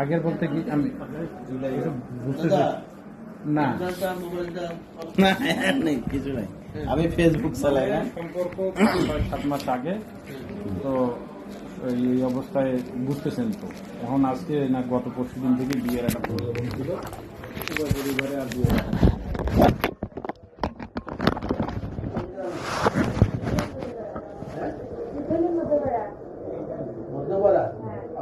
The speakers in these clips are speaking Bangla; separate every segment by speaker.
Speaker 1: আগের?
Speaker 2: বলতে কি? আমি বুঝতেছি। না।
Speaker 3: কিছু নাই। আমি ফেসবুক চালাই না
Speaker 2: সম্পর্ক সাত মাস আগে তো এই অবস্থায় বুঝতেছেন তো। এখন আজকে না গত পরশু দিন থেকে বিয়ের একটা প্রলোভন ছিল। পরিবারে আর বিয়ে
Speaker 1: মধ্যপাড়া আপনি কীভাবে পড়ে ক্লাস নাইনে
Speaker 3: মেয়ের বাপ।
Speaker 1: বিয়ের বয়স হয়েছে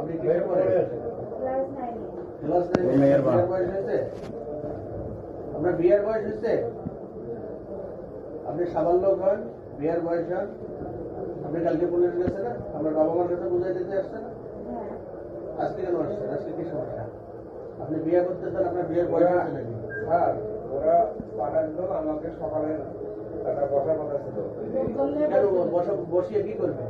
Speaker 1: আপনার বিয়ের বয়স হয়েছে? আপনি সাবাল্য হন বিয়ের বয়স হন। আপনি কালকে পুলিশ গেছে না? আপনার বাবা মার কাছে বুঝাই দিতে আসছে না? আজকে কেন আসছেন আজকে কি সমস্যা? আপনি বিয়ে করতেছেন আপনার বিয়ের বয়স হয়েছে নাকি?
Speaker 4: স্যার ওরা পাঠালো আমাকে সকালে একটা বসার কথা ছিল।
Speaker 1: বসা- বসিয়ে কি করবে?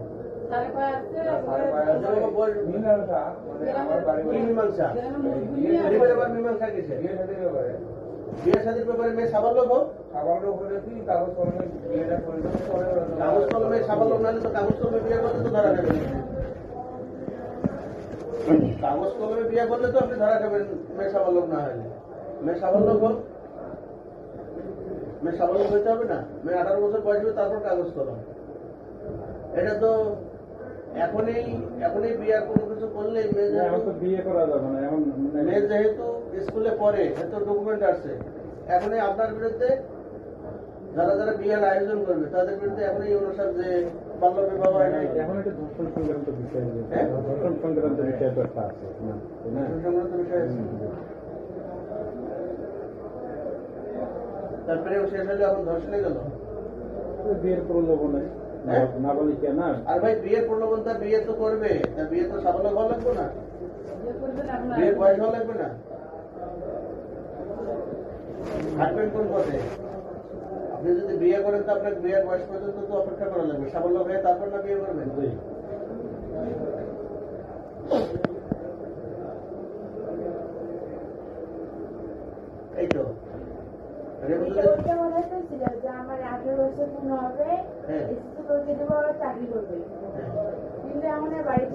Speaker 4: মানে কাগজ কলমে
Speaker 1: বিয়ে করলে তো আপনি ধরা মেয়ে সাবাল্য না হলে মেয়ে সাবাল্য হোক মেয়ে সাবাল্য হইতে হবে না মেয়ে আঠারো বছর বয়স হবে তারপর কাগজ কলম এটা তো এখনই এখনই বিয়ার কোনো কিছু করলেই
Speaker 2: এখন তো বিয়ে করা যাবে না এখন
Speaker 1: মেয়ে যেহেতু স্কুলে পড়ে এত ডকুমেন্ট আসছে এখনই আপনার বিরুদ্ধে যারা যারা বিয়ের আয়োজন করবে তাদের বিরুদ্ধে এখনই অনুসার যে বাল্য বিবাহ
Speaker 2: এখন একটা ধর্ষণ সংক্রান্ত বিষয়
Speaker 1: হ্যাঁ?
Speaker 2: ধর্ষণ সংক্রান্ত বিষয় তো একটা আছে?
Speaker 1: সংক্রান্ত বিষয় তারপরে শেষ হলে এখন ধর্ষণে গেল
Speaker 2: বিয়ের প্রলোভনে
Speaker 1: আর ভাই বিয়ের প্রলোভনতা বিয়ে তো করবে। তা বিয়ে তো সাবল হওয়া লাগবে না। বিয়ের বয়স হওয়া লাগবে না। হাঁটবেন কোন পথে আপনি যদি বিয়ে করেন তো আপনার বিয়ের বয়স পর্যন্ত তো অপেক্ষা করা লাগবে। সাবল্য হয়ে তারপর না বিয়ে করবেন। এই তো।
Speaker 5: আমার আঠেরো বছর পূর্ণ হবে।
Speaker 1: হ্যাঁ।
Speaker 5: পরীক্ষা চাকরি করবে। কিন্তু এখন আর বাড়ির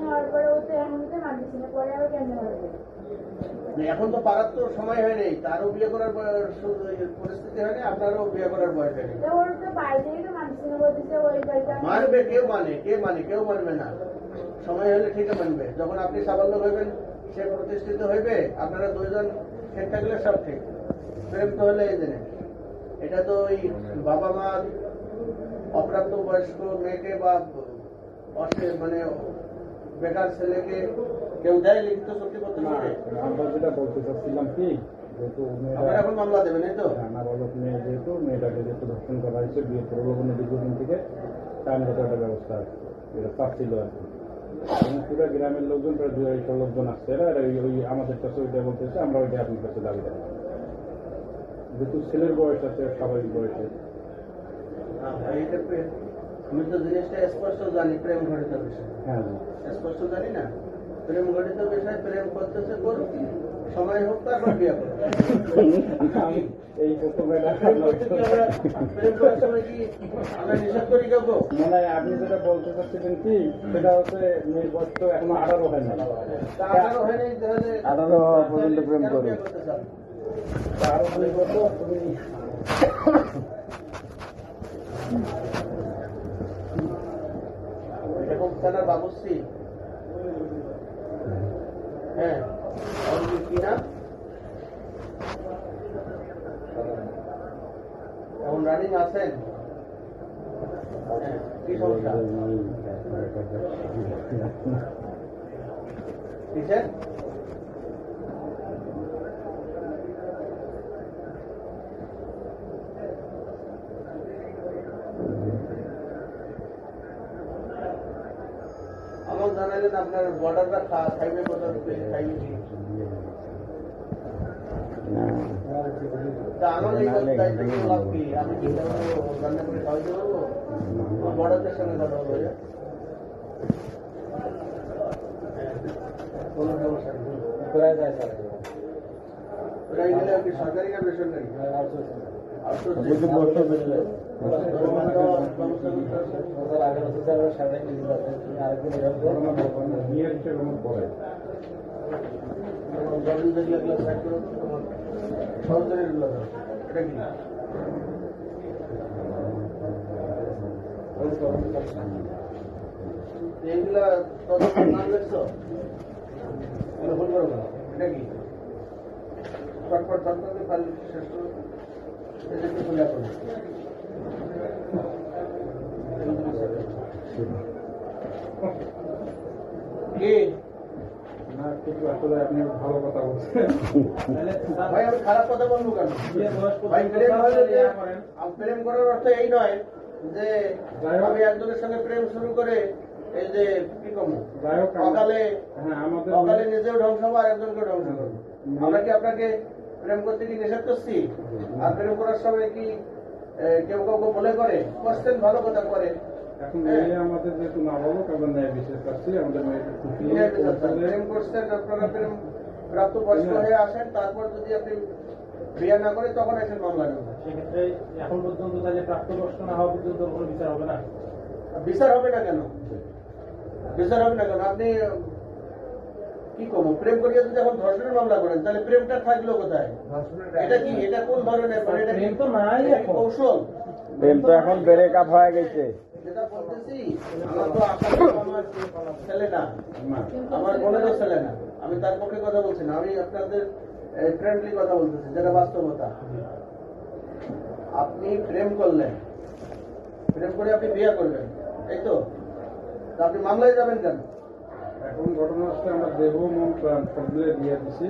Speaker 5: হওয়ার পরে ও তো এখন তো মানতেছি না পরে আবার কেন হবে?
Speaker 1: এখন তো পারার তো সময় হয় নাই তারও বিয়ে করার পরিস্থিতি হয়নি আপনারও বিয়ে করার বয়স হয়নি
Speaker 5: তো ওর তো বাড়ি তো মানতেছি না বলতেছে ওই বাড়িতে
Speaker 1: মানবে কেউ মানে কে মানে কেউ মানবে না। সময় হলে ঠিক মানবে। যখন আপনি সাবল্য হইবেন সে প্রতিষ্ঠিত হইবে আপনারা দুইজন ঠিক থাকলে সব ঠিক। প্রেম তো হলে এই জিনিস এটা তো ওই বাবা মা অপ্রাপ্ত বয়স্ক মেয়েকে বা মানে বেকার ছেলেকে কেউ দেয় লিখিত করে
Speaker 2: আমরা যেটা বলতে চাচ্ছিলাম কি যেহেতু
Speaker 1: আপনারা এখন মামলা দেবেন এই তো?
Speaker 2: নাবালক মেয়ে যেহেতু মেয়েটাকে যেহেতু ধর্ষণ করা হয়েছে বিয়ে প্রলোভনের দীর্ঘদিন থেকে টাইমগত একটা ব্যবস্থা আছে চাচ্ছিল আর কি। পুরো গ্রামের লোকজন প্রায় আড়াইশো লোকজন আসছে এরা ওই ওই আমাদের কাছে ওইটা বলতেছে আমরা ওইটা আপনার কাছে দাবি রাখি যেহেতু ছেলের বয়স আছে স্বাভাবিক বয়সে
Speaker 1: হ্যাঁ, ভাই, এটা প্রেম। আমি তো জিনিসটা স্পষ্ট জানি প্রেম ঘটিত বিষয়।
Speaker 2: হ্যাঁ
Speaker 1: স্পষ্ট জানি না? প্রেম ঘটিত বিষয় প্রেম করতেছে করুক সময় হোক তারপর বিয়ে করুক
Speaker 2: মানে আপনি যেটা বলতে চাচ্ছিলেন কি সেটা হচ্ছে মেয়ের বয়স তো এখনও আঠারো হয় না
Speaker 1: আঠারো হয়
Speaker 3: পর্যন্ত প্রেম
Speaker 1: চান?
Speaker 2: আরও তুমি
Speaker 1: এরকম থানার বাবুশ্রী হ্যাঁ। কি নাম? এখন রানিং সমস্যা? জানালেন আপনার বর্ডারটা খাইবে খাইবে আমি কি রান্না করে খাওয়াইতে পারব বর্ডারদের সঙ্গে কথা বলব যে। হ্যাঁ, কোনো সমস্যা নেই।
Speaker 4: প্রায় যায় স্যার
Speaker 1: ওরা গেলে কি সরকারি না বেসরকারি এটা এইগুলা তদন্ত নাম লিখছো এগুলো ভুল করব। এটা কি চটপট চটপট ফাইল শেষ করো
Speaker 2: ভালো কথা বলছেন।
Speaker 1: ভাই আমি খারাপ কথা বলব কেন? ভাই প্রেম করার অর্থ এই নয় যে আমি একজনের সঙ্গে প্রেম শুরু করে এই যে কি কম অকালে
Speaker 2: হ্যাঁ
Speaker 1: অকালে নিজেও ধ্বংস হব আর একজনকে ধ্বংস করব। আমরা কি আপনাকে প্রেম করতে কি নিষেধ করছি? আর প্রেম করার সময় কি কেউ কাউকে বলে করে? করছেন ভালো কথা করে।
Speaker 2: এখন আমাদের যেহেতু না বলো কারণ ন্যায় বিশেষ করছি আমাদের?
Speaker 1: প্রেম করছেন আপনারা প্রেম হয়ে আসেন তারপর যদি আপনি বিয়ে না করে তখন এসে মামলা
Speaker 6: সেক্ষেত্রে এখন পর্যন্ত প্রাপ্তবয়স্ক না হওয়া পর্যন্ত কোনো বিচার হবে না?
Speaker 1: বিচার হবে না কেন? বিচার হবে না কেন? আপনি কি করব? প্রেম করিয়ে যদি এখন ধর্ষণের মামলা করেন তাহলে প্রেমটা থাকল কোথায়? এটা কি? এটা কোন ধরনের? মানে এটা
Speaker 6: প্রেম তো নাই এখন।
Speaker 1: কৌশল?
Speaker 7: প্রেম তো এখন ব্রেক আপ হয়ে গেছে।
Speaker 1: যেটা বলতেছি আমার তো আমার ছেলে না
Speaker 2: না
Speaker 1: আমার বোনেরও ছেলে না আমি তার পক্ষে কথা বলছি না আমি আপনাদের ফ্রেন্ডলি কথা বলতেছি যেটা বাস্তবতা। আপনি প্রেম করলেন। প্রেম করে আপনি বিয়ে করবেন এই তো আপনি মামলায় যাবেন কেন?
Speaker 2: এখন ঘটনা হচ্ছে আমরা দেহ মন প্রাণ সব দিয়ে দিয়ে দিছি।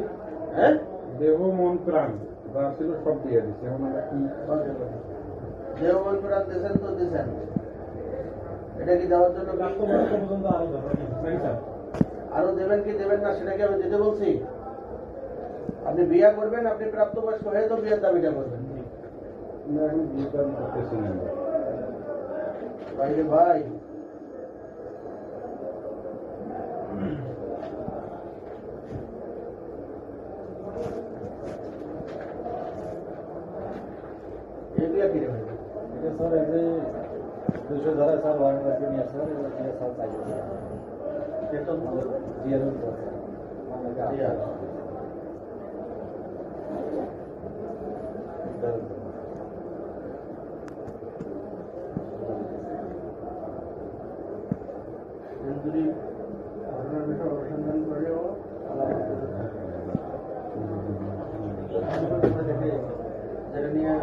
Speaker 1: হ্যাঁ?
Speaker 2: দেহ মন প্রাণ যা ছিল সব দিয়ে দিছি। এখন আমরা কি
Speaker 1: দেহ মন প্রাণ দিয়েছেন তো দিয়েছেন এটা কি দেওয়ার জন্য আরও দেবেন কি দেবেন না সেটা কি আমি দিতে বলছি। আপনি বিয়ে করবেন আপনি প্রাপ্তবয়স্ক হয়ে তো বিয়ের দাবিটা করবেন।
Speaker 2: আমরা এখন বিয়ে করতেছি না।
Speaker 1: ভাই ভাই
Speaker 6: স্যার এই যে দুশো ধরা স্যার বাংলা নিয়ে স্যার এগুলো দিয়ে স্যার চাই
Speaker 1: বেতন তো
Speaker 6: দিয়ে দেবো
Speaker 1: দিয়া। যদি ঘটনার বিষয়ে অনুসন্ধান দেখে যেটা নিয়ে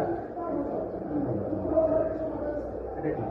Speaker 1: এটা কি